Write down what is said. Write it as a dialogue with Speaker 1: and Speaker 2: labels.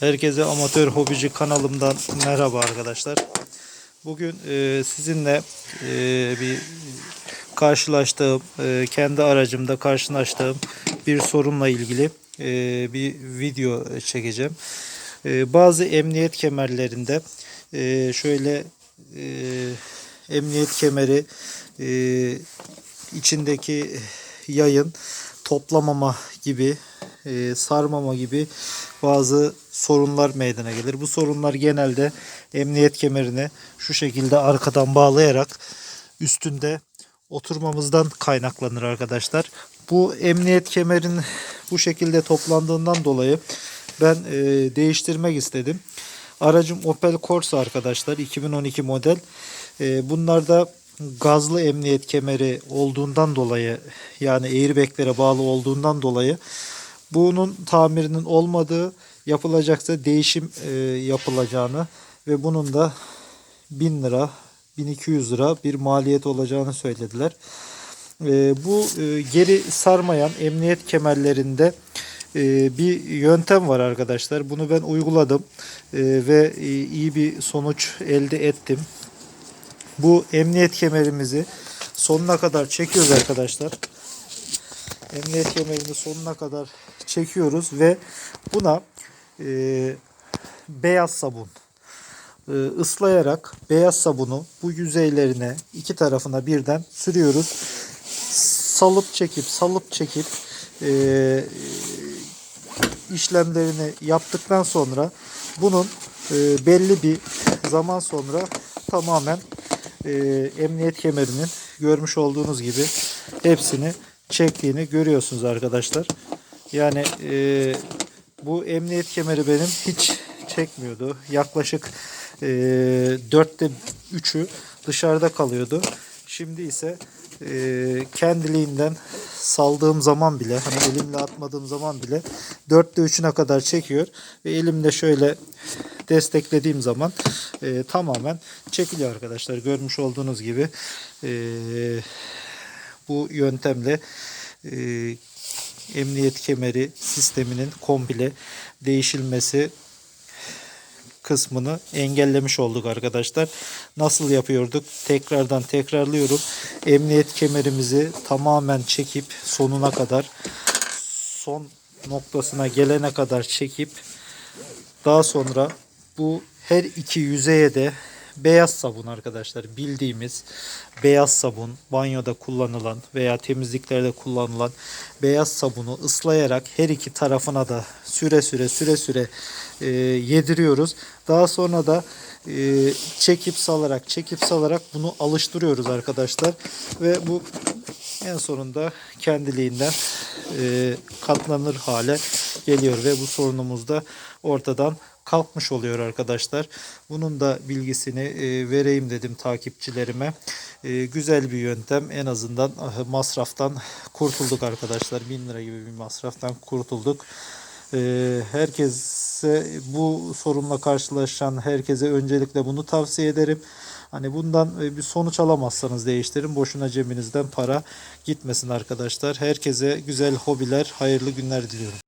Speaker 1: Herkese amatör hobici kanalımdan merhaba arkadaşlar. Bugün e, sizinle e, bir karşılaştığım, e, kendi aracımda karşılaştığım bir sorunla ilgili e, bir video çekeceğim. E, bazı emniyet kemerlerinde e, şöyle e, emniyet kemeri e, içindeki yayın toplamama gibi e, sarmama gibi bazı sorunlar meydana gelir. Bu sorunlar genelde emniyet kemerini şu şekilde arkadan bağlayarak üstünde oturmamızdan kaynaklanır arkadaşlar. Bu emniyet kemerin bu şekilde toplandığından dolayı ben e, değiştirmek istedim. Aracım Opel Corsa arkadaşlar 2012 model. E, bunlarda gazlı emniyet kemeri olduğundan dolayı yani airbaglere bağlı olduğundan dolayı bunun tamirinin olmadığı yapılacaksa değişim e, yapılacağını ve bunun da 1000 lira 1200 lira bir maliyet olacağını söylediler. E, bu e, geri sarmayan emniyet kemerlerinde e, bir yöntem var arkadaşlar. Bunu ben uyguladım e, ve e, iyi bir sonuç elde ettim. Bu emniyet kemerimizi sonuna kadar çekiyoruz arkadaşlar. Emniyet kemerini sonuna kadar çekiyoruz ve buna e, beyaz sabun e, ıslayarak beyaz sabunu bu yüzeylerine iki tarafına birden sürüyoruz. Salıp çekip salıp çekip e, işlemlerini yaptıktan sonra bunun e, belli bir zaman sonra tamamen e, emniyet kemerinin görmüş olduğunuz gibi hepsini çektiğini görüyorsunuz arkadaşlar. Yani e, bu emniyet kemeri benim hiç çekmiyordu. Yaklaşık e, dörtte üçü dışarıda kalıyordu. Şimdi ise e, kendiliğinden saldığım zaman bile hani elimle atmadığım zaman bile dörtte üçüne kadar çekiyor ve elimle şöyle desteklediğim zaman e, tamamen çekiliyor arkadaşlar. Görmüş olduğunuz gibi e, bu yöntemle e, emniyet kemeri sisteminin komple değişilmesi kısmını engellemiş olduk arkadaşlar. Nasıl yapıyorduk? Tekrardan tekrarlıyorum. Emniyet kemerimizi tamamen çekip sonuna kadar son noktasına gelene kadar çekip daha sonra bu her iki yüzeye de beyaz sabun arkadaşlar bildiğimiz beyaz sabun banyoda kullanılan veya temizliklerde kullanılan beyaz sabunu ıslayarak her iki tarafına da süre süre süre süre e, yediriyoruz. Daha sonra da e, çekip salarak çekip salarak bunu alıştırıyoruz arkadaşlar ve bu en sonunda kendiliğinden e, katlanır hale geliyor ve bu sorunumuz da ortadan kalkmış oluyor arkadaşlar. Bunun da bilgisini e, vereyim dedim takipçilerime. E, güzel bir yöntem. En azından ah, masraftan kurtulduk arkadaşlar. 1000 lira gibi bir masraftan kurtulduk. E, herkese bu sorunla karşılaşan herkese öncelikle bunu tavsiye ederim. Hani bundan bir sonuç alamazsanız değiştirin. Boşuna cebinizden para gitmesin arkadaşlar. Herkese güzel hobiler, hayırlı günler diliyorum.